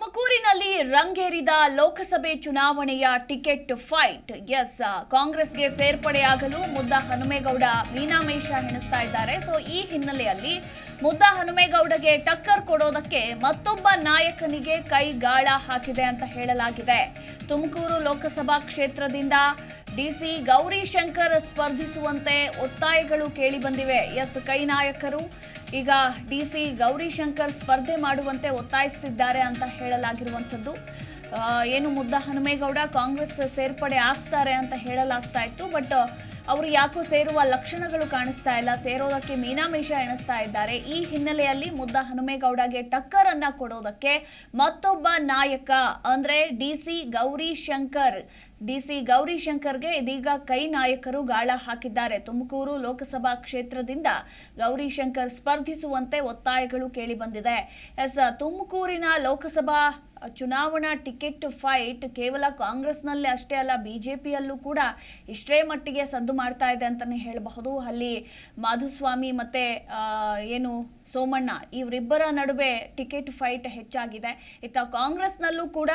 ತುಮಕೂರಿನಲ್ಲಿ ರಂಗೇರಿದ ಲೋಕಸಭೆ ಚುನಾವಣೆಯ ticket fight. S, ಕಾಂಗ್ರೆಸ್ಗೆ ಸೇರ್ಪಡೆಯಾಗಲು ಮುದ್ದ ಹನುಮೇಗೌಡ ಮೀನಾಮೇಷ ಹೆಣಿಸ್ತಾ ಇದ್ದಾರೆ. ಸೊ, ಈ ಹಿನ್ನೆಲೆಯಲ್ಲಿ ಮುದ್ದ ಹನುಮೇಗೌಡಗೆ ಟಕ್ಕರ್ ಕೊಡೋದಕ್ಕೆ ಮತ್ತೊಬ್ಬ ನಾಯಕನಿಗೆ ಕೈ ಗಾಳ ಹಾಕಿದೆ ಅಂತ ಹೇಳಲಾಗಿದೆ. ತುಮಕೂರು ಲೋಕಸಭಾ ಕ್ಷೇತ್ರದಿಂದ ಡಿಸಿ ಗೌರಿಶಂಕರ್ ಸ್ಪರ್ಧಿಸುವಂತೆ ಒತ್ತಾಯಗಳು ಕೇಳಿಬಂದಿವೆ ಎಸ್. ಕೈ ನಾಯಕರು ಈಗ ಡಿಸಿ ಗೌರಿಶಂಕರ್ ಸ್ಪರ್ಧೆ ಮಾಡುವಂತೆ ಒತ್ತಾಯಿಸುತ್ತಿದ್ದಾರೆ ಅಂತ ಹೇಳಲಾಗಿರುವಂಥದ್ದು. ಏನು ಮುದ್ದ ಹನುಮೇಗೌಡ ಕಾಂಗ್ರೆಸ್ ಸೇರ್ಪಡೆ ಆಗ್ತಾರೆ ಅಂತ ಹೇಳಲಾಗ್ತಾ ಇತ್ತು. ಬಟ್, ಅವರು ಯಾಕೋ ಸೇರುವ ಲಕ್ಷಣಗಳು ಕಾಣಿಸ್ತಾ ಇಲ್ಲ. ಸೇರೋದಕ್ಕೆ ಮೀನಾಮೇಷ ಎಣಿಸ್ತಾ ಇದ್ದಾರೆ. ಈ ಹಿನ್ನೆಲೆಯಲ್ಲಿ ಮುದ್ದ ಹನುಮೇಗೌಡಗೆ ಟಕ್ಕರ್ ಅನ್ನ ಕೊಡೋದಕ್ಕೆ ಮತ್ತೊಬ್ಬ ನಾಯಕ, ಅಂದ್ರೆ ಡಿ ಸಿ ಗೌರಿಶಂಕರ್ ಡಿಸಿ ಗೌರಿಶಂಕರ್ಗೆ ಇದೀಗ ಕೈ ನಾಯಕರು ಗಾಳ ಹಾಕಿದ್ದಾರೆ. ತುಮಕೂರು ಲೋಕಸಭಾ ಕ್ಷೇತ್ರದಿಂದ ಗೌರಿಶಂಕರ್ ಸ್ಪರ್ಧಿಸುವಂತೆ ಒತ್ತಾಯಗಳು ಕೇಳಿಬಂದಿದೆ. ಎಸ್, ತುಮಕೂರಿನ ಲೋಕಸಭಾ ಚುನಾವಣಾ ಟಿಕೆಟ್ ಫೈಟ್ ಕೇವಲ ಕಾಂಗ್ರೆಸ್ನಲ್ಲೇ ಅಷ್ಟೇ ಅಲ್ಲ, ಬಿಜೆಪಿಯಲ್ಲೂ ಕೂಡ ಇಷ್ಟೇ ಮಟ್ಟಿಗೆ ಸದ್ದು ಮಾಡ್ತಾ ಇದೆ ಅಂತಲೇ ಹೇಳಬಹುದು. ಅಲ್ಲಿ ಮಾಧುಸ್ವಾಮಿ ಮತ್ತೆ ಏನು ಸೋಮಣ್ಣ, ಇವರಿಬ್ಬರ ನಡುವೆ ಟಿಕೆಟ್ ಫೈಟ್ ಹೆಚ್ಚಾಗಿದೆ. ಇತ್ತ ಕಾಂಗ್ರೆಸ್ನಲ್ಲೂ ಕೂಡ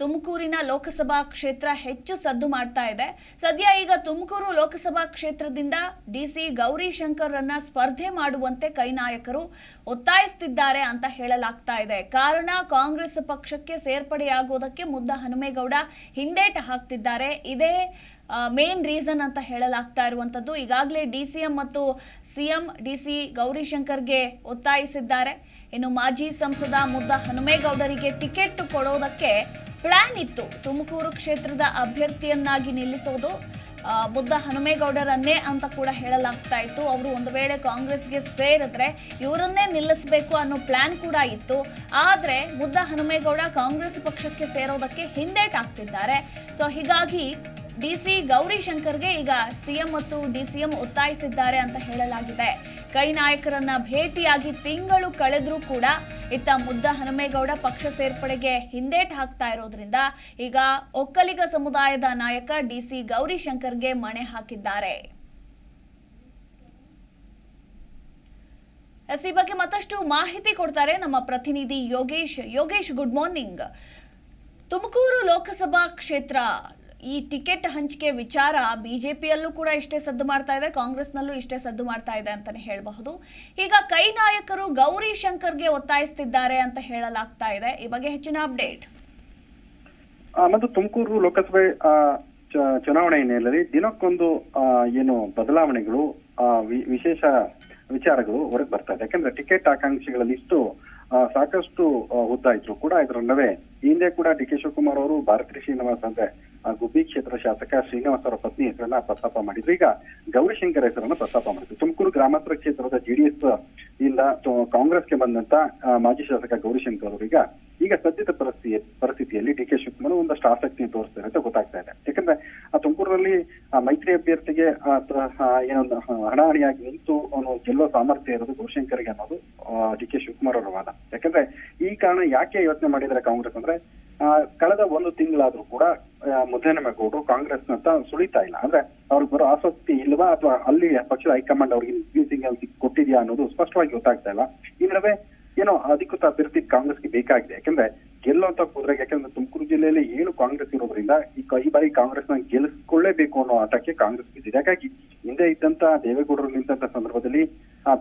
ತುಮಕೂರಿನ ಲೋಕಸಭಾ ಕ್ಷೇತ್ರ ಹೆಚ್ಚು ಸದ್ದು ಮಾಡ್ತಾ ಇದೆ. ಸದ್ಯ ಈಗ ತುಮಕೂರು ಲೋಕಸಭಾ ಕ್ಷೇತ್ರದಿಂದ ಡಿಸಿ ಗೌರಿಶಂಕರ್ ಅನ್ನ ಸ್ಪರ್ಧೆ ಮಾಡುವಂತೆ ಕೈ ನಾಯಕರು ಒತ್ತಾಯಿಸ್ತಿದ್ದಾರೆ ಅಂತ ಹೇಳಲಾಗ್ತಾ ಇದೆ. ಕಾರಣ ಕಾಂಗ್ರೆಸ್ ಪಕ್ಷಕ್ಕೆ ಸೇರ್ಪಡೆಯಾಗೋದಕ್ಕೆ ಮುದ್ದ ಹನುಮೇಗೌಡ ಹಿಂದೇಟ ಹಾಕ್ತಿದ್ದಾರೆ. ಇದೇ ಮೇನ್ ರೀಸನ್ ಅಂತ ಹೇಳಲಾಗ್ತಾ ಇರುವಂತದ್ದು ಈಗಾಗಲೇ ಡಿ ಸಿ ಎಂ ಮತ್ತು ಸಿಎಂ ಡಿ ಸಿ ಗೌರಿಶಂಕರ್ಗೆ ಒತ್ತಾಯಿಸಿದ್ದಾರೆ. ಇನ್ನು ಮಾಜಿ ಸಂಸದ ಮುದ್ದ ಹನುಮೇಗೌಡರಿಗೆ ಟಿಕೆಟ್ ಕೊಡೋದಕ್ಕೆ ಪ್ಲಾನ್ ಇತ್ತು. ತುಮಕೂರು ಕ್ಷೇತ್ರದ ಅಭ್ಯರ್ಥಿಯನ್ನಾಗಿ ನಿಲ್ಲಿಸೋದು ಬುದ್ಧ ಹನುಮೇಗೌಡರನ್ನೇ ಅಂತ ಕೂಡ ಹೇಳಲಾಗ್ತಾ ಇತ್ತು. ಅವರು ಒಂದು ವೇಳೆ ಕಾಂಗ್ರೆಸ್ಗೆ ಸೇರಿದ್ರೆ ಇವರನ್ನೇ ನಿಲ್ಲಿಸಬೇಕು ಅನ್ನೋ ಪ್ಲಾನ್ ಕೂಡ ಇತ್ತು. ಆದರೆ ಮುದ್ದ ಹನುಮೇಗೌಡ ಕಾಂಗ್ರೆಸ್ ಪಕ್ಷಕ್ಕೆ ಸೇರೋದಕ್ಕೆ ಹಿಂದೇಟಾಗ್ತಿದ್ದಾರೆ ಸೊ, ಹೀಗಾಗಿ ಡಿ ಸಿ ಗೌರಿಶಂಕರ್ಗೆ ಈಗ ಸಿಎಂ ಮತ್ತು ಡಿ ಸಿ ಎಂ ಒತ್ತಾಯಿಸಿದ್ದಾರೆ ಅಂತ ಹೇಳಲಾಗಿದೆ. ಕೈ ನಾಯಕರನ್ನ ಭೇಟಿಯಾಗಿ ತಿಂಗಳು ಕಳೆದರೂ ಕೂಡ ಇತ್ತ ಮುದ್ದ ಹನುಮೇಗೌಡ ಪಕ್ಷ ಸೇರ್ಪಡೆಗೆ ಹಿಂದೇಟ್ ಹಾಕ್ತಾ ಇರೋದ್ರಿಂದ ಈಗ ಒಕ್ಕಲಿಗ ಸಮುದಾಯದ ನಾಯಕ ಡಿಸಿ ಗೌರಿಶಂಕರ್ಗೆ ಮಣೆ ಹಾಕಿದ್ದಾರೆ. ಎಸ್ ಈ ಬಗ್ಗೆ ಮತ್ತಷ್ಟು ಮಾಹಿತಿ ಕೊಡ್ತಾರೆ ನಮ್ಮ ಪ್ರತಿನಿಧಿ ಯೋಗೇಶ್. ಯೋಗೇಶ್ ಗುಡ್ ಮಾರ್ನಿಂಗ್ ತುಮಕೂರು ಲೋಕಸಭಾ ಕ್ಷೇತ್ರ ಈ ಟಿಕೆಟ್ ಹಂಚಿಕೆ ವಿಚಾರ ಬಿಜೆಪಿಯಲ್ಲೂ ಕೂಡ ಇಷ್ಟೇ ಸದ್ದು ಮಾಡ್ತಾ ಇದೆ, ಕಾಂಗ್ರೆಸ್ನಲ್ಲೂ ಇಷ್ಟೇ ಸದ್ದು ಮಾಡ್ತಾ ಇದೆ ಅಂತಾನೆ ಹೇಳಬಹುದು. ಈಗ ಕೈ ನಾಯಕರು ಗೌರಿ ಶಂಕರ್ಗೆ ಒತ್ತಾಯಿಸ್ತಿದ್ದಾರೆ ಅಂತ ಹೇಳಲಾಗ್ತಾ ಇದೆ. ಈ ಬಗ್ಗೆ ಹೆಚ್ಚಿನ ಅಪ್ಡೇಟ್. ಮತ್ತು ತುಮಕೂರು ಲೋಕಸಭೆ ಚುನಾವಣೆ ಹಿನ್ನೆಲೆಯಲ್ಲಿ ದಿನಕ್ಕೊಂದು ಏನು ಬದಲಾವಣೆಗಳು ವಿಶೇಷ ವಿಚಾರಗಳು ಹೊರಗೆ ಬರ್ತಾ ಇದೆ. ಯಾಕಂದ್ರೆ ಟಿಕೆಟ್ ಆಕಾಂಕ್ಷಿಗಳ ಲಿಸ್ಟು ಸಾಕಷ್ಟು ಇದ್ರು ಕೂಡ ಇದರ ನಡುವೆ ಹಿಂದೆ ಕೂಡ ಡಿ ಕೆ ಶಿವಕುಮಾರ್ ಅವರು ಭಾರತಿ ಶ್ರೀನಿವಾಸ್ ಅಂದ್ರೆ ಗುಬ್ಬಿ ಕ್ಷೇತ್ರ ಶಾಸಕ ಶ್ರೀನಿವಾಸ ಅವರ ಪತ್ನಿ ಹೆಸರನ್ನ ಪ್ರಸ್ತಾಪ ಮಾಡಿದ್ರು. ಈಗ ಗೌರಿಶಂಕರ್ ಹೆಸರನ್ನ ಪ್ರಸ್ತಾಪ ಮಾಡಿದ್ರು. ತುಮಕೂರು ಗ್ರಾಮಾಂತರ ಕ್ಷೇತ್ರದ ಜೆಡಿಎಸ್ ಇಂದ ಕಾಂಗ್ರೆಸ್ಗೆ ಬಂದಂತ ಮಾಜಿ ಶಾಸಕ ಗೌರಿಶಂಕರ್ ಅವರು ಈಗ ಈಗ ಸದ್ಯದ ಪರಿಸ್ಥಿತಿ, ಪರಿಸ್ಥಿತಿಯಲ್ಲಿ ಡಿ ಕೆ ಶಿವಕುಮಾರ್ ಒಂದಷ್ಟು ಆಸಕ್ತಿ ತೋರಿಸ್ತಾರೆ ಅಂತ ಗೊತ್ತಾಗ್ತಾ ಇದೆ. ಯಾಕಂದ್ರೆ ಆ ತುಮಕೂರಿನಲ್ಲಿ ಮೈತ್ರಿ ಅಭ್ಯರ್ಥಿಗೆ ಏನೊಂದು ಹಣಾಹಣಿಯಾಗಿ ನಿಂತು ಅವನು ಗೆಲ್ಲೋ ಸಾಮರ್ಥ್ಯ ಇರೋದು ಗೌರಿಶಂಕರ್ಗೆ ಅನ್ನೋದು ಡಿ ಕೆ ಶಿವಕುಮಾರ್ ಅವರ ವಾದ. ಯಾಕಂದ್ರೆ ಈ ಕಾರಣ ಯಾಕೆ ಯೋಚನೆ ಮಾಡಿದ್ದಾರೆ ಕಾಂಗ್ರೆಸ್ ಅಂದ್ರೆ ಕಳೆದ ಒಂದು ತಿಂಗಳಾದ್ರೂ ಕೂಡ ಆ, ಕಾಂಗ್ರೆಸ್ನತ್ತ ಕಾಂಗ್ರೆಸ್ನಂತ ಸುಳಿತಾ ಇಲ್ಲ. ಅಂದ್ರೆ ಅವ್ರಿಗೆ ಬರೋ ಆಸಕ್ತಿ ಇಲ್ವಾ ಅಥವಾ ಅಲ್ಲಿ ಪಕ್ಷದ ಹೈಕಮಾಂಡ್ ಅವ್ರಿಗೆ ಸಿಗ್ನಲ್ ಕೊಟ್ಟಿದ್ಯಾ ಅನ್ನೋದು ಸ್ಪಷ್ಟವಾಗಿ ಗೊತ್ತಾಗ್ತಾ ಇಲ್ಲ. ಈ ನಡುವೆ ಏನೋ ಅಧಿಕೃತ ಅಭ್ಯರ್ಥಿ ಕಾಂಗ್ರೆಸ್ಗೆ ಬೇಕಾಗಿದೆ. ಯಾಕಂದ್ರೆ ಗೆಲ್ಲುವಂತ ಕೂದ್ರೆ ಯಾಕಂದ್ರೆ ತುಮಕೂರು ಜಿಲ್ಲೆಯಲ್ಲಿ ಏಳು ಕಾಂಗ್ರೆಸ್ ಇರೋದ್ರಿಂದ ಈ ಬಾರಿ ನ ಗೆಲ್ಲಿಸ್ಕೊಳ್ಳೇಬೇಕು ಅನ್ನೋ ಆಟಕ್ಕೆ ಕಾಂಗ್ರೆಸ್ ಬಿದ್ದಿದೆ. ಹಾಗಾಗಿ ಹಿಂದೆ ಇದ್ದಂತ ದೇವೇಗೌಡರು ನಿಂತ ಸಂದರ್ಭದಲ್ಲಿ ಆ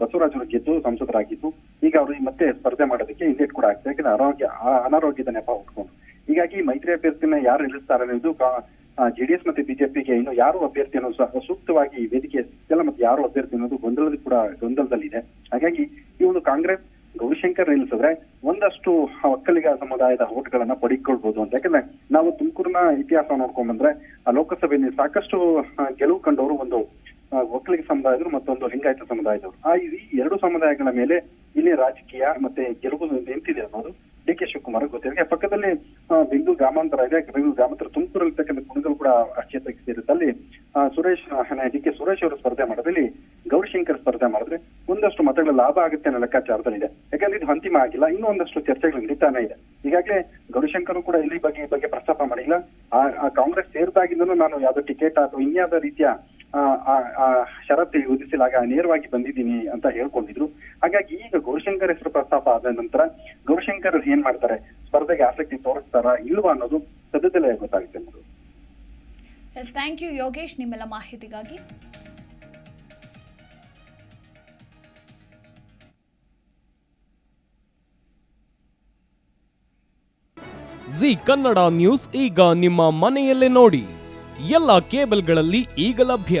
ಬಸವರಾಜ್ ಅವರು ಗೆದ್ದು ಸಂಸದರಾಗಿದ್ದು, ಈಗ ಅವರು ಮತ್ತೆ ಸ್ಪರ್ಧೆ ಮಾಡೋದಕ್ಕೆ ಹಿಂದೇಟ್ ಕೂಡ ಆಗ್ತದೆ ಯಾಕಂದ್ರೆ ಆರೋಗ್ಯ ಅನಾರೋಗ್ಯದ ನೆಪ ಉಟ್ಕೊಂಡು ಹೀಗಾಗಿ ಮೈತ್ರಿ ಅಭ್ಯರ್ಥಿನ ಯಾರು ನಿಲ್ಲಿಸ್ತಾರೆ ಅನ್ನೋದು ಜೆಡಿಎಸ್ ಮತ್ತೆ ಬಿಜೆಪಿಗೆ ಇನ್ನು ಯಾರು ಅಭ್ಯರ್ಥಿ ಅನ್ನೋದು ಸೂಕ್ತವಾಗಿ ವೇದಿಕೆ ಸಿಕ್ಕಿಲ್ಲ ಮತ್ತೆ ಯಾರು ಅಭ್ಯರ್ಥಿ ಅನ್ನೋದು ಗೊಂದಲದ ಕೂಡ, ಗೊಂದಲದಲ್ಲಿದೆ. ಹಾಗಾಗಿ ಈ ಒಂದು ಕಾಂಗ್ರೆಸ್ ಗೌರಿಶಂಕರ್ ನಿಲ್ಲಿಸಿದ್ರೆ ಒಂದಷ್ಟು ಒಕ್ಕಲಿಗ ಸಮುದಾಯದ ಓಟ್ಗಳನ್ನ ಪಡಿಕೊಳ್ಬಹುದು ಅಂತ. ಯಾಕಂದ್ರೆ ನಾವು ತುಮಕೂರಿನ ಇತಿಹಾಸ ನೋಡ್ಕೊಂಡ್ ಬಂದ್ರೆ ಲೋಕಸಭೆಯಲ್ಲಿ ಸಾಕಷ್ಟು ಗೆಲುವು ಕಂಡವರು ಒಂದು ಒಕ್ಕಲಿಗ ಸಮುದಾಯದವರು ಮತ್ತೊಂದು ಲಿಂಗಾಯತ ಸಮುದಾಯದವರು. ಆ ಈ ಎರಡು ಸಮುದಾಯಗಳ ಮೇಲೆ ಇಲ್ಲಿ ರಾಜಕೀಯ ಮತ್ತೆ ಗೆಲುವು ನಿಂತಿದೆ ಅನ್ನೋದು ಡಿ ಕೆ ಶಿವಕುಮಾರ್ ಗೊತ್ತಿದೆ. ಪಕ್ಕದಲ್ಲಿ ಬೆಂಗಳೂರು ಗ್ರಾಮಾಂತರ ಇದೆ ಬೆಂಗಳೂರು ಗ್ರಾಮಾಂತರ ತುಮಕೂರಲ್ಲಿ ಇರ್ತಕ್ಕಂಥ ಕುಣಗಲ್ ಕೂಡ ಕ್ಷೇತ್ರಕ್ಕೆ ಆ, ಸುರೇಶ್ ಡಿ ಕೆ ಸುರೇಶ್ ಅವರು ಸ್ಪರ್ಧೆ ಮಾಡೋದ್ರಲ್ಲಿ ಗೌರಿಶಂಕರ್ ಸ್ಪರ್ಧೆ ಮಾಡಿದ್ರೆ ಒಂದಷ್ಟು ಮತಗಳ ಲಾಭ ಆಗುತ್ತೆ ಅನ್ನೋ ಲೆಕ್ಕಾಚಾರದಲ್ಲಿದೆ ಯಾಕಂದ್ರೆ ಇದು ಅಂತಿಮ ಆಗಿಲ್ಲ ಇನ್ನೂ ಒಂದಷ್ಟು ಚರ್ಚೆಗಳು ನಡೀತಾನೆ ಇದೆ. ಈಗಾಗಲೇ ಗೌರಿಶಂಕರ್ ಕೂಡ ಇಲ್ಲಿ ಬಗ್ಗೆ ಈ ಬಗ್ಗೆ ಪ್ರಸ್ತಾಪ ಮಾಡಿಲ್ಲ. ಆ ಕಾಂಗ್ರೆಸ್ ಸೇರಿದಾಗಿಂದಲೂ ನಾನು ಯಾವ್ದು ಟಿಕೆಟ್ ಅಥವಾ ಇನ್ಯಾವುದೋ ರೀತಿಯ ಆ ಷರತ್ತು ವಿಧಿಸಲಾಗ ನೇರವಾಗಿ ಬಂದಿದ್ದೀನಿ ಅಂತ ಹೇಳ್ಕೊಂಡಿದ್ರು ಹಾಗಾಗಿ ಈಗ ಗೌರಿಶಂಕರ್ ಹೆಸರು ಪ್ರಸ್ತಾಪ ಆದ ನಂತರ ಗೌರಿಶಂಕರ್ ಏನ್ ಮಾಡ್ತಾರೆ? ಸ್ಪರ್ಧೆಗೆ ಆಸಕ್ತಿ ತೋರಿಸ್ತಾರಾ ಇಲ್ವಾ ಅನ್ನೋದು ಸದ್ಯದಲ್ಲೇ ಗೊತ್ತಾಗುತ್ತೆ ಎಸ್ ಥ್ಯಾಂಕ್ ಯು ಯೋಗೇಶ್ ನಿಮ್ಮೆಲ್ಲ ಮಾಹಿತಿಗಾಗಿ. ಜಿ ಕನ್ನಡ ನ್ಯೂಸ್ ಈಗ ನಿಮ್ಮ ಮನೆಯಲ್ಲೇ ನೋಡಿ. ಎಲ್ಲ ಕೇಬಲ್ಗಳಲ್ಲಿ ಈಗ ಲಭ್ಯ.